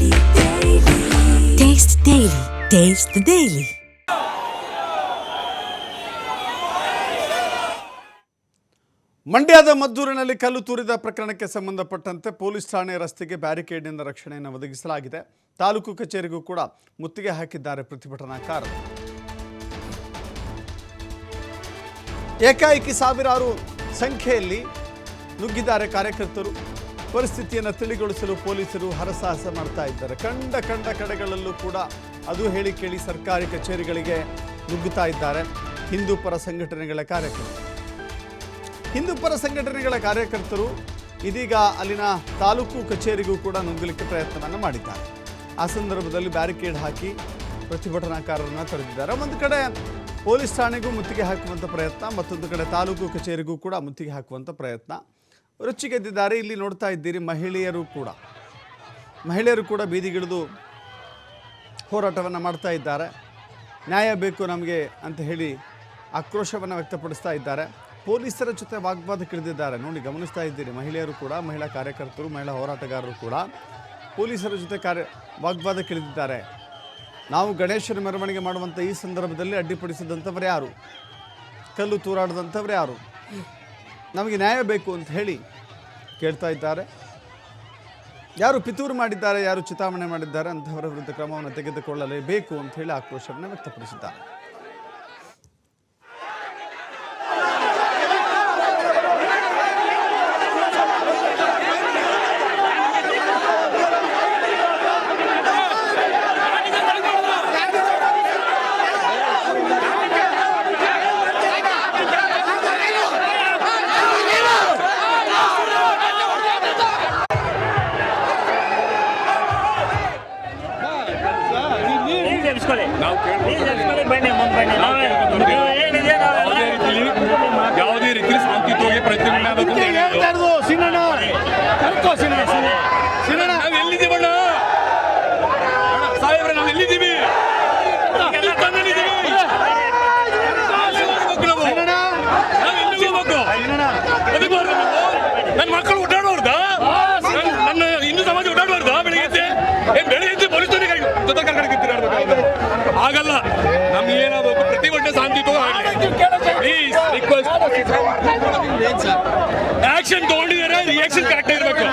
Taste the Daily. Taste Daily. ಮಂಡ್ಯದ ಮದ್ದೂರಿನಲ್ಲಿ ಕಲ್ಲು ತೂರಿದ ಪ್ರಕರಣಕ್ಕೆ ಸಂಬಂಧಪಟ್ಟಂತೆ ಪೊಲೀಸ್ ಠಾಣೆ ರಸ್ತೆಗೆ ಬ್ಯಾರಿಕೇಡ್ನಿಂದ ರಕ್ಷಣೆಯನ್ನು ಒದಗಿಸಲಾಗಿದೆ ತಾಲೂಕು ಕಚೇರಿಗೂ ಕೂಡ ಮುತ್ತಿಗೆ ಹಾಕಿದ್ದಾರೆ ಪ್ರತಿಭಟನಾಕಾರರು ಏಕಾಏಕಿ ಸಾವಿರಾರು ಸಂಖ್ಯೆಯಲ್ಲಿ ನುಗ್ಗಿದ್ದಾರೆ ಕಾರ್ಯಕರ್ತರು ಪರಿಸ್ಥಿತಿಯನ್ನು ತಿಳಿಗೊಳಿಸಲು ಪೊಲೀಸರು ಹರಸಾಹಸ ಮಾಡ್ತಾ ಇದ್ದಾರೆ. ಕಂಡ ಕಂಡ ಕಡೆಗಳಲ್ಲೂ ಕೂಡ ಅದು ಹೇಳಿ ಕೇಳಿ ಸರ್ಕಾರಿ ಕಚೇರಿಗಳಿಗೆ ನುಗ್ಗುತ್ತಾ ಇದ್ದಾರೆ. ಹಿಂದೂ ಪರ ಸಂಘಟನೆಗಳ ಕಾರ್ಯಕರ್ತರು. ಹಿಂದೂ ಪರ ಸಂಘಟನೆಗಳ ಕಾರ್ಯಕರ್ತರು ಇದೀಗ ಅಲ್ಲಿನ ತಾಲೂಕು ಕಚೇರಿಗೂ ಕೂಡ ನುಗ್ಗಲಿಕ್ಕೆ ಪ್ರಯತ್ನವನ್ನು ಮಾಡಿದ್ದಾರೆ. ಆ ಸಂದರ್ಭದಲ್ಲಿ ಬ್ಯಾರಿಕೇಡ್ ಹಾಕಿ ಪ್ರತಿಭಟನಾಕಾರರನ್ನು ತಡೆದಿದ್ದಾರೆ ಒಂದು ಕಡೆ ಪೊಲೀಸ್ ಠಾಣೆಗೂ ಮುತ್ತಿಗೆ ಹಾಕುವಂಥ ಪ್ರಯತ್ನ, ಮತ್ತೊಂದು ಕಡೆ ತಾಲೂಕು ಕಚೇರಿಗೂ ಕೂಡ ಮುತ್ತಿಗೆ ಹಾಕುವಂಥ ಪ್ರಯತ್ನ. ರುಚಿಗೆದ್ದಿದ್ದಾರೆ ಇಲ್ಲಿ ನೋಡ್ತಾ ಇದ್ದೀರಿ ಮಹಿಳೆಯರು ಕೂಡ. ಮಹಿಳೆಯರು ಕೂಡ ಬೀದಿಗಿಳಿದು ಹೋರಾಟವನ್ನು ಮಾಡ್ತಾ ಇದ್ದಾರೆ. ನ್ಯಾಯ ಬೇಕು ನಮಗೆ ಅಂತ ಹೇಳಿ ಆಕ್ರೋಶವನ್ನು ವ್ಯಕ್ತಪಡಿಸ್ತಾ ಇದ್ದಾರೆ. ಪೊಲೀಸರ ಜೊತೆ ವಾಗ್ವಾದಕ್ಕಿಳಿದಿದ್ದಾರೆ ನೋಡಿ, ಗಮನಿಸ್ತಾ ಇದ್ದೀರಿ, ಮಹಿಳೆಯರು ಕೂಡ, ಮಹಿಳಾ ಕಾರ್ಯಕರ್ತರು, ಮಹಿಳಾ ಹೋರಾಟಗಾರರು ಕೂಡ ಪೊಲೀಸರ ಜೊತೆ ಕಾರ್ಯ ವಾಗ್ವಾದಕ್ಕಿಳಿದಿದ್ದಾರೆ ನಾವು ಗಣೇಶನ ಮೆರವಣಿಗೆ ಮಾಡುವಂಥ ಈ ಸಂದರ್ಭದಲ್ಲಿ ಅಡ್ಡಿಪಡಿಸಿದಂಥವ್ರು ಯಾರು? ಕಲ್ಲು ತೂರಾಡಿದಂಥವ್ರು ಯಾರು? ನಮಗೆ ನ್ಯಾಯ ಬೇಕು ಅಂತ ಹೇಳಿ ಕೇಳ್ತಾ ಇದ್ದಾರೆ. ಯಾರು ಪಿತೂರು ಮಾಡಿದ್ದಾರೆ, ಯಾರು ಚಿತಾವಣೆ ಮಾಡಿದ್ದಾರೆ ಅಂತಹವರ ವಿರುದ್ಧ ಕ್ರಮವನ್ನು ತೆಗೆದುಕೊಳ್ಳಲೇಬೇಕು ಅಂತ ಹೇಳಿ ಆಕ್ರೋಶವನ್ನು ವ್ಯಕ್ತಪಡಿಸಿದ್ದಾರೆ. ಬನ್ನಿ ಬನ್ನಿ ನಾವು ಯಾವುದೇ ರೀತಿಯಲ್ಲಿ ಯಾವುದೇ ರೀತಿಯಲ್ಲಿ ನನ್ನ ಮಕ್ಕಳು ಓಡಾಡೋರ್ದ ನನ್ನ ಹಿಂದೂ ಸಮಾಜ ಓಡಾಡೋರ್ದ ಬೆಳಿಗ್ಗೆ ಏನ್ ಬೆಳಿ ಆಗಲ್ಲ ನಮ್ಗೆ ಏನಾಗಬೇಕು ಪ್ರತಿಭಟನೆ ಶಾಂತಿಯುತ ಪ್ಲೀಸ್ ರಿಕ್ವೆಸ್ಟ್ ಆಕ್ಷನ್ ತಗೊಂಡಿದ್ದಾರೆ ರಿಯಾಕ್ಷನ್ ಕರೆಕ್ಟ್ ಇರಬೇಕು